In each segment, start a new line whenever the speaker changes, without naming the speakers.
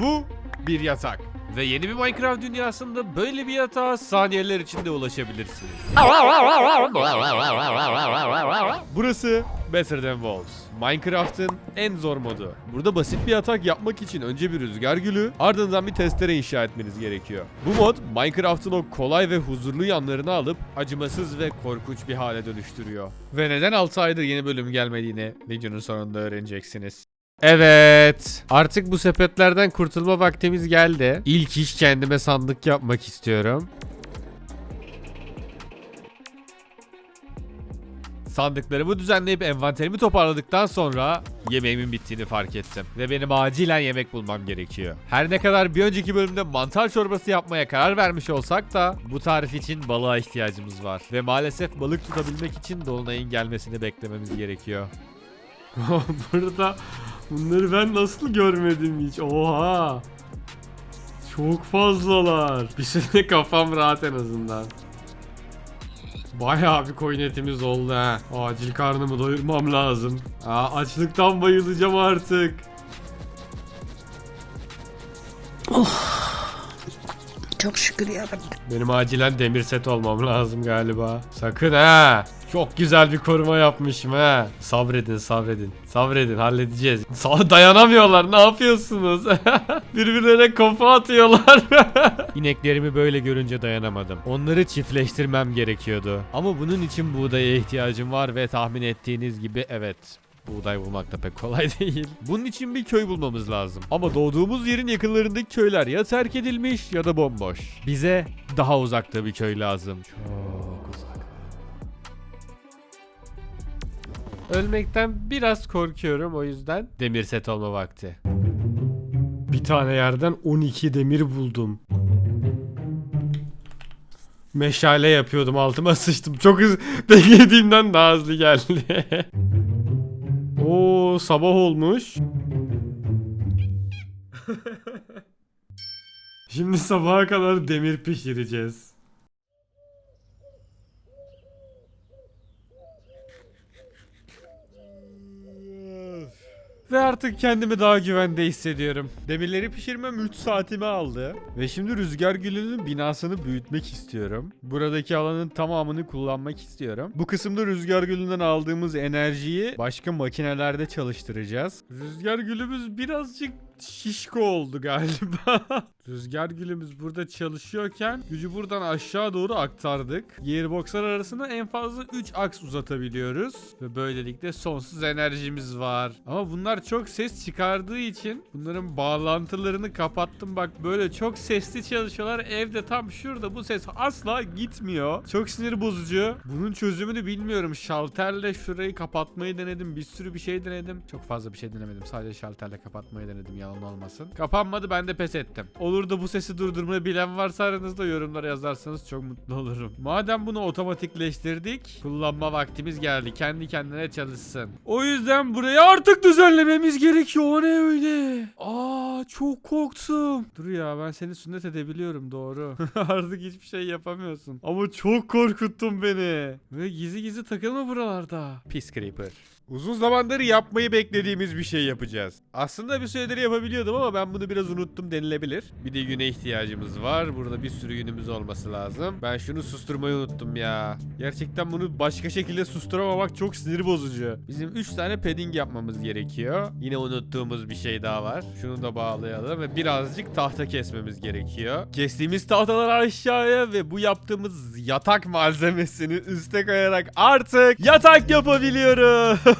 Bu bir yatak. Ve yeni bir Minecraft dünyasında böyle bir yatağa saniyeler içinde ulaşabilirsiniz. Burası Better Than Walls. Minecraft'ın en zor modu. Burada basit bir atak yapmak için önce bir rüzgar gülü, ardından bir testere inşa etmeniz gerekiyor. Bu mod Minecraft'ın o kolay ve huzurlu yanlarını alıp acımasız ve korkunç bir hale dönüştürüyor. Ve neden 6 aydır yeni bölüm gelmediğini videonun sonunda öğreneceksiniz. Evet. Artık bu sepetlerden kurtulma vaktimiz geldi. İlk iş kendime sandık yapmak istiyorum. Sandıklarımı düzenleyip envanterimi toparladıktan sonra yemeğimin bittiğini fark ettim. Ve benim acilen yemek bulmam gerekiyor. Her ne kadar bir önceki bölümde mantar çorbası yapmaya karar vermiş olsak da bu tarif için balığa ihtiyacımız var. Ve maalesef balık tutabilmek için dolunayın gelmesini beklememiz gerekiyor.
Burada bunları ben nasıl görmedim hiç? Oha. Çok fazlalar. Bir süre kafam rahat en azından. Bayağı bir koyun etimiz oldu ha. Acil karnımı doyurmam lazım. Aa, açlıktan bayılacağım artık.
Çok şükür yarabbim.
Benim acilen demir set olmam lazım galiba. Sakın ha. Çok güzel bir koruma yapmışım ha. Sabredin sabredin. Sabredin halledeceğiz. Sa dayanamıyorlar ne yapıyorsunuz? Birbirlerine kafa atıyorlar.
İneklerimi böyle görünce dayanamadım. Onları çiftleştirmem gerekiyordu. Ama bunun için buğdaya ihtiyacım var ve tahmin ettiğiniz gibi evet. Buğday bulmak da pek kolay değil. Bunun için bir köy bulmamız lazım. Ama doğduğumuz yerin yakınlarındaki köyler ya terk edilmiş ya da bomboş. Bize daha uzakta bir köy lazım. Çok Ölmekten biraz korkuyorum o yüzden demir set olma vakti.
bir tane yerden 12 demir buldum. Meşale yapıyordum altıma sıçtım. Çok hızlı beklediğimden daha hızlı geldi. Oo sabah olmuş. Şimdi sabaha kadar demir pişireceğiz.
Ve artık kendimi daha güvende hissediyorum. Demirleri pişirmem 3 saatimi aldı. Ve şimdi rüzgar gülünün binasını büyütmek istiyorum. Buradaki alanın tamamını kullanmak istiyorum. Bu kısımda rüzgar gülünden aldığımız enerjiyi başka makinelerde çalıştıracağız. Rüzgar gülümüz birazcık şişko oldu galiba. Rüzgar gülümüz burada çalışıyorken gücü buradan aşağı doğru aktardık. Gearboxlar arasında en fazla 3 aks uzatabiliyoruz. Ve böylelikle sonsuz enerjimiz var. Ama bunlar çok ses çıkardığı için bunların bağlantılarını kapattım. Bak böyle çok sesli çalışıyorlar. Evde tam şurada bu ses asla gitmiyor. Çok sinir bozucu. Bunun çözümünü bilmiyorum. Şalterle şurayı kapatmayı denedim. Bir sürü bir şey denedim. Çok fazla bir şey denemedim. Sadece şalterle kapatmayı denedim. Yalan olmasın. Kapanmadı ben de pes ettim. Olur da bu sesi durdurmayı bilen varsa aranızda yorumlara yazarsanız çok mutlu olurum. Madem bunu otomatikleştirdik, kullanma vaktimiz geldi. Kendi kendine çalışsın. O yüzden burayı artık düzenlememiz gerekiyor. O ne öyle? Aa çok korktum. Dur ya ben seni sünnet edebiliyorum doğru. artık hiçbir şey yapamıyorsun. Ama çok korkuttun beni. Ve gizli gizli takılma buralarda. Pis Creeper. Uzun zamandır yapmayı beklediğimiz bir şey yapacağız. Aslında bir süredir yapabiliyordum ama ben bunu biraz unuttum denilebilir. Bir de güne ihtiyacımız var. Burada bir sürü günümüz olması lazım. Ben şunu susturmayı unuttum ya. Gerçekten bunu başka şekilde susturamamak çok sinir bozucu. Bizim 3 tane padding yapmamız gerekiyor. Yine unuttuğumuz bir şey daha var. Şunu da bağlayalım ve birazcık tahta kesmemiz gerekiyor. Kestiğimiz tahtaları aşağıya ve bu yaptığımız yatak malzemesini üste kayarak artık yatak yapabiliyoruz.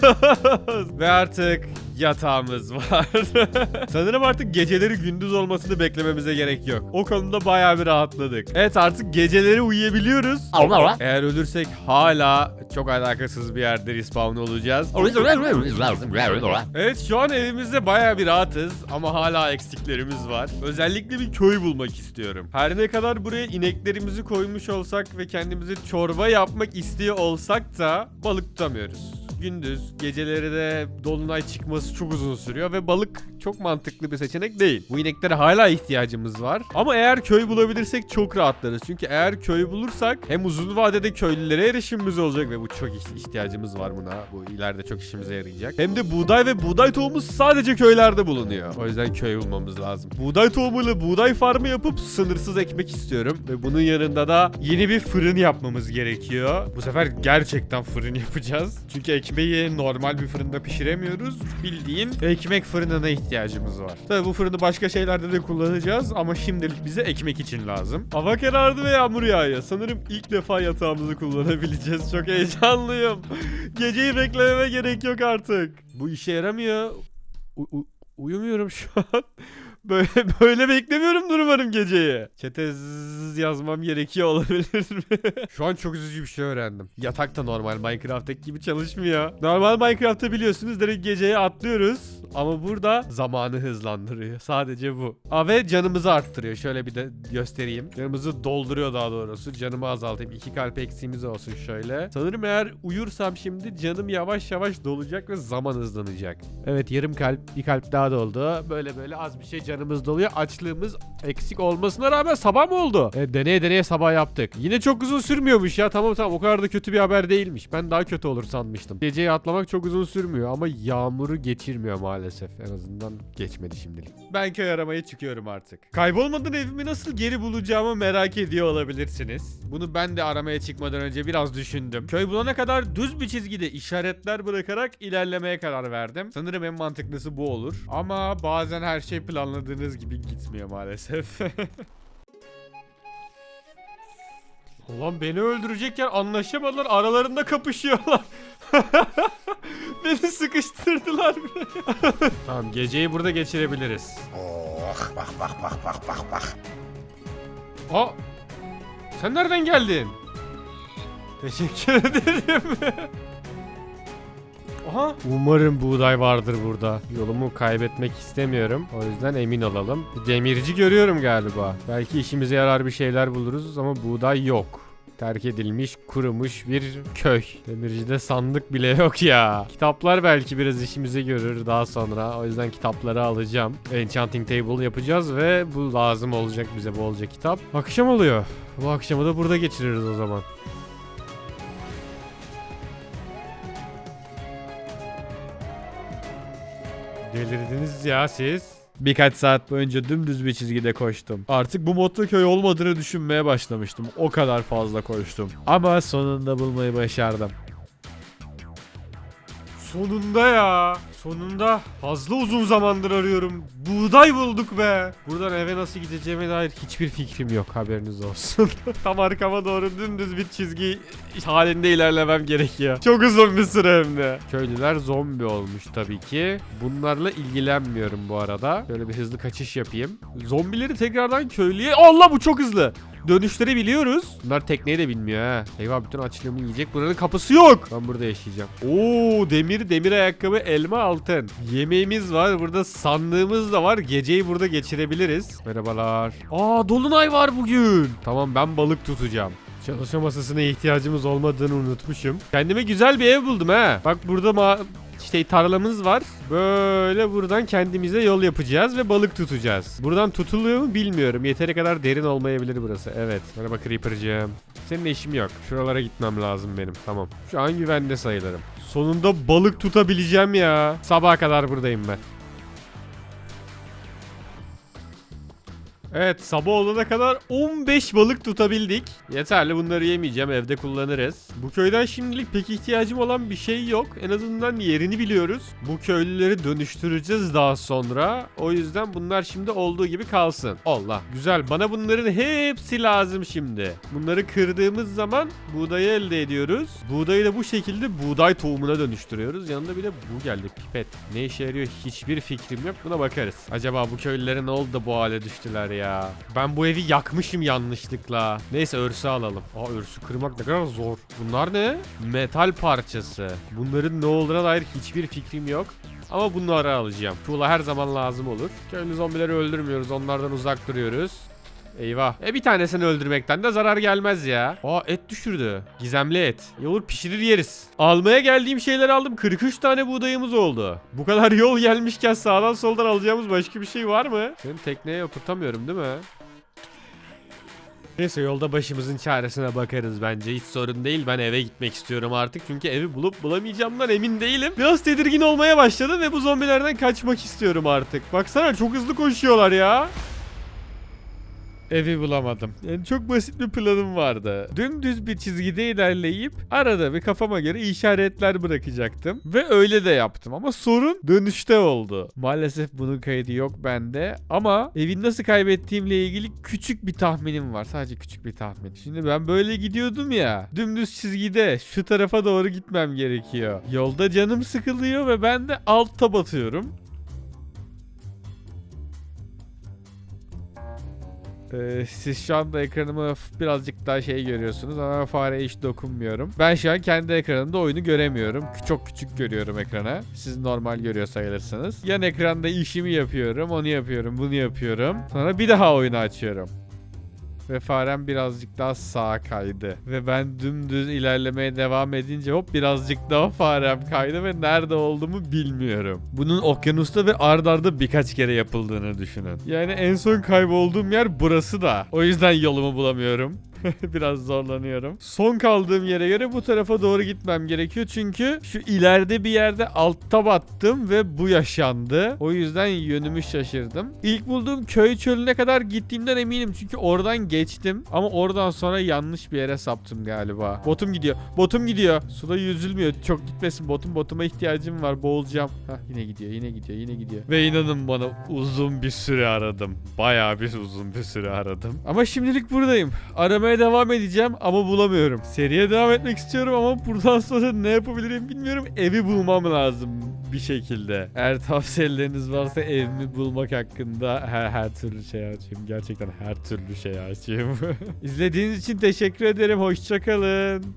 Ve artık yatağımız var. Sanırım artık geceleri gündüz olmasını beklememize gerek yok. O konuda bayağı bir rahatladık. Evet artık geceleri uyuyabiliyoruz. Eğer ölürsek hala çok alakasız bir yerde respawn olacağız. Evet şu an evimizde bayağı bir rahatız ama hala eksiklerimiz var. Özellikle bir köy bulmak istiyorum. Her ne kadar buraya ineklerimizi koymuş olsak ve kendimize çorba yapmak istiyor olsak da balık tutamıyoruz. Gündüz, geceleri de dolunay çıkması çok uzun sürüyor ve balık çok mantıklı bir seçenek değil. Bu ineklere hala ihtiyacımız var. Ama eğer köy bulabilirsek çok rahatlarız. Çünkü eğer köy bulursak hem uzun vadede köylülere erişimimiz olacak ve bu çok iht- ihtiyacımız var buna. Bu ileride çok işimize yarayacak. Hem de buğday ve buğday tohumu sadece köylerde bulunuyor. O yüzden köy bulmamız lazım. Buğday tohumuyla buğday farmı yapıp sınırsız ekmek istiyorum. Ve bunun yanında da yeni bir fırın yapmamız gerekiyor. Bu sefer gerçekten fırın yapacağız. Çünkü ekmeği normal bir fırında pişiremiyoruz. Bildiğin ekmek fırınına ihtiyacımız var. Tabii bu fırını başka şeylerde de kullanacağız ama şimdilik bize ekmek için lazım. Hava karardı ve yağmur yağıyor. Sanırım ilk defa yatağımızı kullanabileceğiz. Çok heyecanlıyım. Geceyi beklememe gerek yok artık. Bu işe yaramıyor. U- u- uyumuyorum şu an. Böyle böyle beklemiyorum umarım geceyi. Çete yazmam gerekiyor olabilir mi? Şu an çok üzücü bir şey öğrendim. Yatak da normal Minecraft'taki gibi çalışmıyor. Normal Minecraft'ta biliyorsunuz direkt geceye atlıyoruz. Ama burada zamanı hızlandırıyor. Sadece bu. Aa, ve canımızı arttırıyor. Şöyle bir de göstereyim. Canımızı dolduruyor daha doğrusu. Canımı azaltayım. İki kalp eksiğimiz olsun şöyle. Sanırım eğer uyursam şimdi canım yavaş yavaş dolacak ve zaman hızlanacak. Evet yarım kalp bir kalp daha doldu. Böyle böyle az bir şey canımız doluyor. Açlığımız eksik olmasına rağmen sabah mı oldu? Evet deneye deneye sabah yaptık. Yine çok uzun sürmüyormuş ya. Tamam tamam o kadar da kötü bir haber değilmiş. Ben daha kötü olur sanmıştım. Geceyi atlamak çok uzun sürmüyor ama yağmuru geçirmiyor maalesef. En azından geçmedi şimdilik. Ben köy aramaya çıkıyorum artık. Kaybolmadan evimi nasıl geri bulacağımı merak ediyor olabilirsiniz. Bunu ben de aramaya çıkmadan önce biraz düşündüm. Köy bulana kadar düz bir çizgide işaretler bırakarak ilerlemeye karar verdim. Sanırım en mantıklısı bu olur. Ama bazen her şey planladığınız gibi gitmiyor maalesef. Ulan beni öldürecekken anlaşamadılar aralarında kapışıyorlar. beni sıkıştırdılar. tamam geceyi burada geçirebiliriz.
Oh bak bak bak bak bak bak.
Aa! Sen nereden geldin? Teşekkür ederim. Aha. Umarım buğday vardır burada. Yolumu kaybetmek istemiyorum. O yüzden emin olalım. Demirci görüyorum galiba. Belki işimize yarar bir şeyler buluruz ama buğday yok. Terk edilmiş, kurumuş bir köy. Demircide sandık bile yok ya. Kitaplar belki biraz işimize görür daha sonra. O yüzden kitapları alacağım. Enchanting Table yapacağız ve bu lazım olacak bize bolca kitap. Akşam oluyor. Bu akşamı da burada geçiririz o zaman. Delirdiniz ya siz. Birkaç saat boyunca dümdüz bir çizgide koştum. Artık bu modda köy olmadığını düşünmeye başlamıştım. O kadar fazla koştum. Ama sonunda bulmayı başardım. Sonunda ya. Sonunda fazla uzun zamandır arıyorum. Buğday bulduk be. Buradan eve nasıl gideceğime dair hiçbir fikrim yok haberiniz olsun. Tam arkama doğru dümdüz bir çizgi halinde ilerlemem gerekiyor. Çok uzun bir süre hem de. Köylüler zombi olmuş tabii ki. Bunlarla ilgilenmiyorum bu arada. Böyle bir hızlı kaçış yapayım. Zombileri tekrardan köylüye... Allah bu çok hızlı. Dönüşleri biliyoruz. Bunlar tekneyi de bilmiyor ha. Eyvah bütün açlığımı yiyecek. Buranın kapısı yok. Ben burada yaşayacağım. Oo demir, demir ayakkabı, elma, altın. Yemeğimiz var. Burada sandığımız da var. Geceyi burada geçirebiliriz. Merhabalar. Aa dolunay var bugün. Tamam ben balık tutacağım. Çalışma masasına ihtiyacımız olmadığını unutmuşum. Kendime güzel bir ev buldum ha. Bak burada ma işte tarlamız var. Böyle buradan kendimize yol yapacağız ve balık tutacağız. Buradan tutuluyor mu bilmiyorum. Yeteri kadar derin olmayabilir burası. Evet. Merhaba Creeper'cığım. Seninle işim yok. Şuralara gitmem lazım benim. Tamam. Şu an güvende sayılırım. Sonunda balık tutabileceğim ya. Sabaha kadar buradayım ben. Evet sabah olana kadar 15 balık tutabildik. Yeterli bunları yemeyeceğim evde kullanırız. Bu köyden şimdilik pek ihtiyacım olan bir şey yok. En azından yerini biliyoruz. Bu köylüleri dönüştüreceğiz daha sonra. O yüzden bunlar şimdi olduğu gibi kalsın. Allah güzel bana bunların hepsi lazım şimdi. Bunları kırdığımız zaman buğdayı elde ediyoruz. Buğdayı da bu şekilde buğday tohumuna dönüştürüyoruz. Yanında bir de bu geldi pipet. Ne işe yarıyor hiçbir fikrim yok. Buna bakarız. Acaba bu köylülere ne oldu da bu hale düştüler ya? Ben bu evi yakmışım yanlışlıkla. Neyse örsü alalım. Aa örsü kırmak ne kadar zor. Bunlar ne? Metal parçası. Bunların ne olduğuna dair hiçbir fikrim yok. Ama bunları alacağım. Tuğla her zaman lazım olur. Köylü zombileri öldürmüyoruz. Onlardan uzak duruyoruz. Eyvah. E bir tanesini öldürmekten de zarar gelmez ya. Aa et düşürdü. Gizemli et. E olur pişirir yeriz. Almaya geldiğim şeyleri aldım. 43 tane buğdayımız oldu. Bu kadar yol gelmişken sağdan soldan alacağımız başka bir şey var mı? Senin tekneye oturtamıyorum değil mi? Neyse yolda başımızın çaresine bakarız bence. Hiç sorun değil. Ben eve gitmek istiyorum artık. Çünkü evi bulup bulamayacağımdan emin değilim. Biraz tedirgin olmaya başladım ve bu zombilerden kaçmak istiyorum artık. Baksana çok hızlı koşuyorlar ya. Evi bulamadım. Yani çok basit bir planım vardı. Dümdüz bir çizgide ilerleyip arada bir kafama göre işaretler bırakacaktım. Ve öyle de yaptım ama sorun dönüşte oldu. Maalesef bunun kaydı yok bende ama evi nasıl kaybettiğimle ilgili küçük bir tahminim var. Sadece küçük bir tahmin. Şimdi ben böyle gidiyordum ya. Dümdüz çizgide şu tarafa doğru gitmem gerekiyor. Yolda canım sıkılıyor ve ben de altta batıyorum. Ee, siz şu anda ekranımı birazcık daha şey görüyorsunuz ama fareye hiç dokunmuyorum. Ben şu an kendi ekranımda oyunu göremiyorum. Çok küçük görüyorum ekrana. Siz normal görüyor sayılırsınız. Yan ekranda işimi yapıyorum, onu yapıyorum, bunu yapıyorum. Sonra bir daha oyunu açıyorum. Ve farem birazcık daha sağa kaydı. Ve ben dümdüz ilerlemeye devam edince hop birazcık daha farem kaydı ve nerede olduğumu bilmiyorum. Bunun okyanusta ve ard arda birkaç kere yapıldığını düşünün. Yani en son kaybolduğum yer burası da. O yüzden yolumu bulamıyorum. Biraz zorlanıyorum. Son kaldığım yere göre bu tarafa doğru gitmem gerekiyor. Çünkü şu ileride bir yerde altta battım ve bu yaşandı. O yüzden yönümü şaşırdım. İlk bulduğum köy çölüne kadar gittiğimden eminim. Çünkü oradan geçtim. Ama oradan sonra yanlış bir yere saptım galiba. Botum gidiyor. Botum gidiyor. Suda yüzülmüyor. Çok gitmesin botum. Botuma ihtiyacım var. Boğulacağım. Hah yine gidiyor. Yine gidiyor. Yine gidiyor. Ve inanın bana uzun bir süre aradım. Bayağı bir uzun bir süre aradım. Ama şimdilik buradayım. Aramaya devam edeceğim ama bulamıyorum. Seriye devam etmek istiyorum ama buradan sonra ne yapabilirim bilmiyorum. Evi bulmam lazım bir şekilde. Eğer tavsiyeleriniz varsa evimi bulmak hakkında her, her türlü şey açayım. Gerçekten her türlü şey açayım. İzlediğiniz için teşekkür ederim. Hoşçakalın.